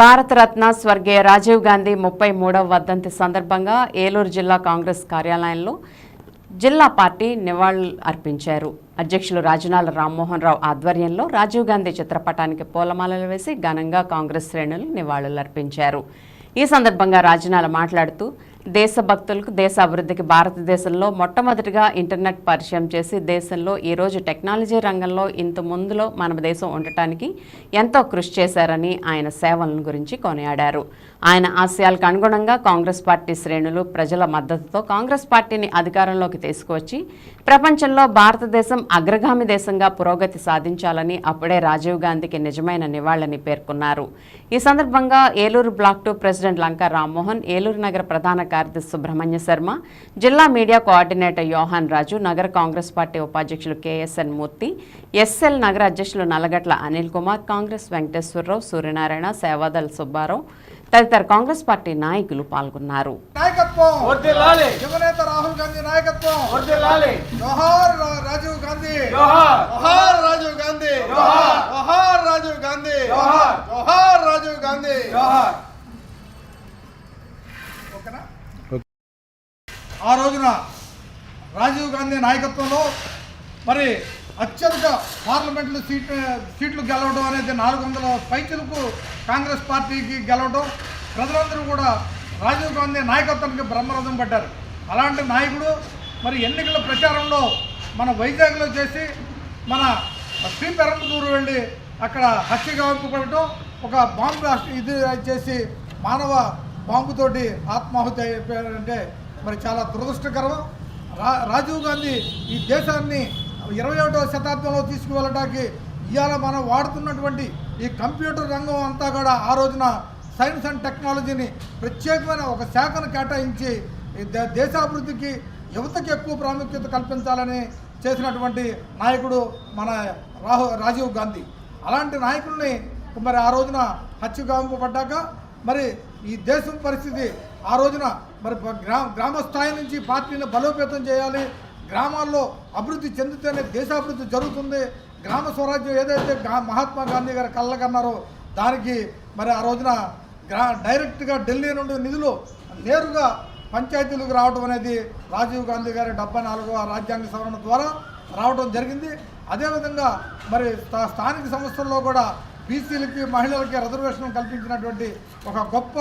భారతరత్న స్వర్గీయ రాజీవ్ గాంధీ ముప్పై మూడవ వర్ధంతి సందర్భంగా ఏలూరు జిల్లా కాంగ్రెస్ కార్యాలయంలో జిల్లా పార్టీ నివాళులు అర్పించారు. అధ్యక్షులు రాజనాల రామ్మోహన్ రావు ఆధ్వర్యంలో రాజీవ్ గాంధీ చిత్రపటానికి పూలమాలలు వేసి ఘనంగా కాంగ్రెస్ శ్రేణులు నివాళులు అర్పించారు. ఈ సందర్భంగా రాజనాల మాట్లాడుతూ దేశభక్తులకు దేశ అభివృద్ధికి భారతదేశంలో మొట్టమొదటిగా ఇంటర్నెట్ పరిచయం చేసి దేశంలో ఈరోజు టెక్నాలజీ రంగంలో ఇంత ముందులో మన దేశం ఉండటానికి ఎంతో కృషి చేశారని ఆయన సేవలను గురించి కొనియాడారు. ఆయన ఆశయాలకు అనుగుణంగా కాంగ్రెస్ పార్టీ శ్రేణులు ప్రజల మద్దతుతో కాంగ్రెస్ పార్టీని అధికారంలోకి తీసుకువచ్చి ప్రపంచంలో భారతదేశం అగ్రగామి దేశంగా పురోగతి సాధించాలని అప్పుడే రాజీవ్ గాంధీకి నిజమైన నివాళని పేర్కొన్నారు. ఈ సందర్భంగా Eluru block two president Lanka Rammohan Eluru నగర ప్రధాన కార్యదర్శి సుబ్రహ్మణ్య శర్మ జిల్లా మీడియా కోఆర్డినేటర్ యోహాన్ రాజు నగర కాంగ్రెస్ పార్టీ ఉపాధ్యక్షులు K S N Murthy S L నగర అధ్యక్షులు నల్లగట్ల అనిల్ కుమార్ కాంగ్రెస్ వెంకటేశ్వరరావు సూర్యనారాయణ సేవాదల్ సుబ్బారావు తదితర కాంగ్రెస్ పార్టీ నాయకులు పాల్గొన్నారు. నాయకత్వం! వర్ధిల్లాలి యువనేత రాహుల్ గాంధీ నాయకత్వం వర్ధిల్లాలి జోహార్ రా- రాజీవ్ గాంధీ జోహార్ జోహార్ రాజీవ్ గాంధీ జోహార్. జోహార్ రాజీవ్ గాంధీ జోహార్. జోహార్ రాజీవ్ గాంధీ జోహార్ ఓకేనా ఆ రోజున రాజీవ్ గాంధీ నాయకత్వంలో మరి అత్యధిక పార్లమెంట్లో సీట్ సీట్లు గెలవడం అనేది నాలుగు వందల పైచులకు కాంగ్రెస్ పార్టీకి గెలవడం ప్రజలందరూ కూడా రాజీవ్ గాంధీ నాయకత్వానికి బ్రహ్మరథం పడ్డారు. అలాంటి నాయకుడు మరి ఎన్నికల ప్రచారంలో మన వైజాగ్లో చేసి మన శ్రీపెరంబదూరు వెళ్ళి అక్కడ హత్య గావింపబడటం ఒక బాంబు ఇది చేసి మానవ బాంబుతోటి ఆత్మాహుతి అయిపోయారంటే మరి చాలా దురదృష్టకరం. రా రాజీవ్ గాంధీ ఈ దేశాన్ని ఇరవై ఒకటో శతాబ్దంలో తీసుకువెళ్ళడానికి ఇవాళ మనం వాడుతున్నటువంటి ఈ కంప్యూటర్ రంగం అంతా కూడా ఆ రోజున సైన్స్ అండ్ టెక్నాలజీని ప్రత్యేకమైన ఒక శాఖను కేటాయించి ఈ దే- దేశాభివృద్ధికి యువతకి ఎక్కువ ప్రాముఖ్యత కల్పించాలని చేసినటువంటి నాయకుడు మన రాహు రాజీవ్ గాంధీ. అలాంటి నాయకుల్ని మరి ఆ రోజున హత్య కాంపబడ్డాక మరి ఈ దేశం పరిస్థితి ఆ రోజున మరి గ్రా గ్రామ స్థాయి నుంచి పార్టీని బలోపేతం చేయాలి. గ్రామాల్లో అభివృద్ధి చెందితేనే దేశాభివృద్ధి జరుగుతుంది. గ్రామ స్వరాజ్యం ఏదైతే మహాత్మా గాంధీ గారు కళ్ళకన్నారో దానికి మరి ఆ రోజున గ్రా డైరెక్ట్గా ఢిల్లీ నుండి నిధులు నేరుగా పంచాయతీలకు రావడం అనేది రాజీవ్ గాంధీ గారి డెబ్బై నాలుగవ రాజ్యాంగ సవరణ ద్వారా రావడం జరిగింది. అదేవిధంగా మరి స్థానిక సంస్థల్లో కూడా బీసీలకి మహిళలకి రిజర్వేషన్ కల్పించినటువంటి ఒక గొప్ప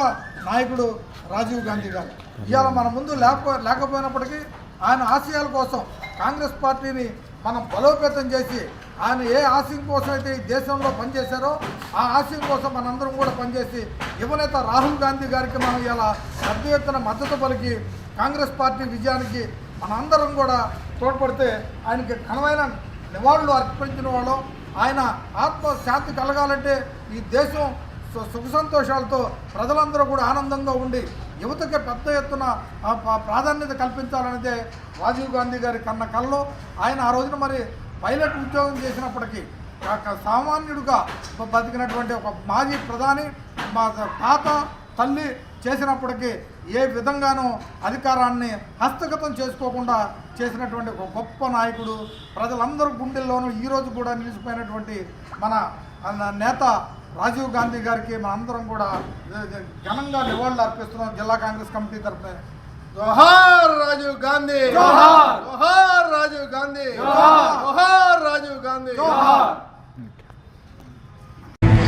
నాయకుడు రాజీవ్ గాంధీ గారు. ఇవాళ మన ముందు లేకపో లేకపోయినప్పటికీ ఆయన ఆశయాల కోసం కాంగ్రెస్ పార్టీని మనం బలోపేతం చేసి ఆయన ఏ ఆశయం కోసం అయితే ఈ దేశంలో పనిచేశారో ఆ ఆశయం కోసం మనందరం కూడా పనిచేసి యువనేత రాహుల్ గాంధీ గారికి మనం ఇలా పెద్ద ఎత్తున మద్దతు పలికి కాంగ్రెస్ పార్టీ విజయానికి మనందరం కూడా తోడ్పడితే ఆయనకి ఘనమైన నివాళులు అర్పించిన వాళ్ళం. ఆయన ఆత్మశాంతి కలగాలంటే ఈ దేశం సుఖ సంతోషాలతో ప్రజలందరూ కూడా ఆనందంగా ఉండి యువతకి పెద్ద ఎత్తున ప్రాధాన్యత కల్పించాలనేదే రాజీవ్ గాంధీ గారి కన్న కళ్ళలో ఆయన ఆ రోజున మరి పైలట్ ఉద్యోగం చేసినప్పటికీ ఒక సామాన్యుడిగా బతికినటువంటి ఒక మాజీ ప్రధాని మా తాత తల్లి చేసినప్పటికీ ఏ విధంగానూ అధికారాన్ని హస్తగతం చేసుకోకుండా చేసినటువంటి ఒక గొప్ప నాయకుడు. ప్రజలందరూ గుండెల్లోనూ ఈరోజు కూడా నిలిచిపోయినటువంటి మన నేత రాజీవ్ గాంధీ గారికి మనందరం కూడా ఘనంగా నివాళులు అర్పిస్తున్నాం జిల్లా కాంగ్రెస్ కమిటీ తరఫున. జోహార్ రాజీవ్ గాంధీ! జోహార్. రాజీవ్ గాంధీ. జోహార్ రాజీవ్ గాంధీ! జోహార్!